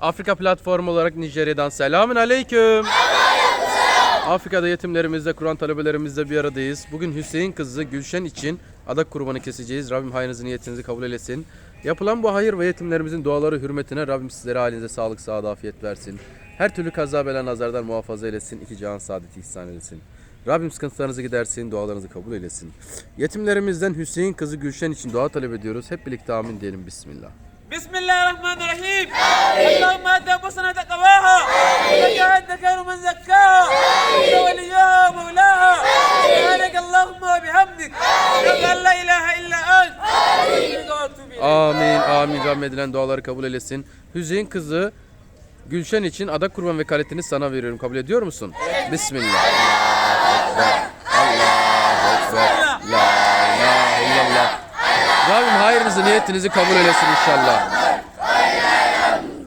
Afrika platformu olarak Nijerya'dan selamün aleyküm. Afrika'da yetimlerimizle, Kur'an talebelerimizle bir aradayız. Bugün Hüseyin kızı Gülşen için adak kurbanı keseceğiz. Rabbim hayırınızı niyetinizi kabul eylesin. Yapılan bu hayır ve yetimlerimizin duaları hürmetine Rabbim sizlere halinize sağlık, sağlık, afiyet versin. Her türlü kaza bela nazardan muhafaza eylesin. iki cihan saadeti ihsan eylesin. Rabbim sıkıntılarınızı gidersin, dualarınızı kabul eylesin. Yetimlerimizden Hüseyin kızı Gülşen için dua talep ediyoruz. Hep birlikte amin diyelim. Bismillah. بسم الله الرحمن الرحيم اللهم ات انفسنا تقواها وزكها انت خير من زكاها انت وليها ومولاها سبحانك اللهم وبحمدك اشهد ان لا اله الا انت استغفرك واتوب اليك Amin, amin. Rabbim edilen duaları kabul eylesin. Hüseyin kızı Gülşen için adak kurban vekaletini sana veriyorum. Kabul ediyor musun? Bismillah. Rabbim hayırınızı, niyetinizi kabul eylesin inşallah.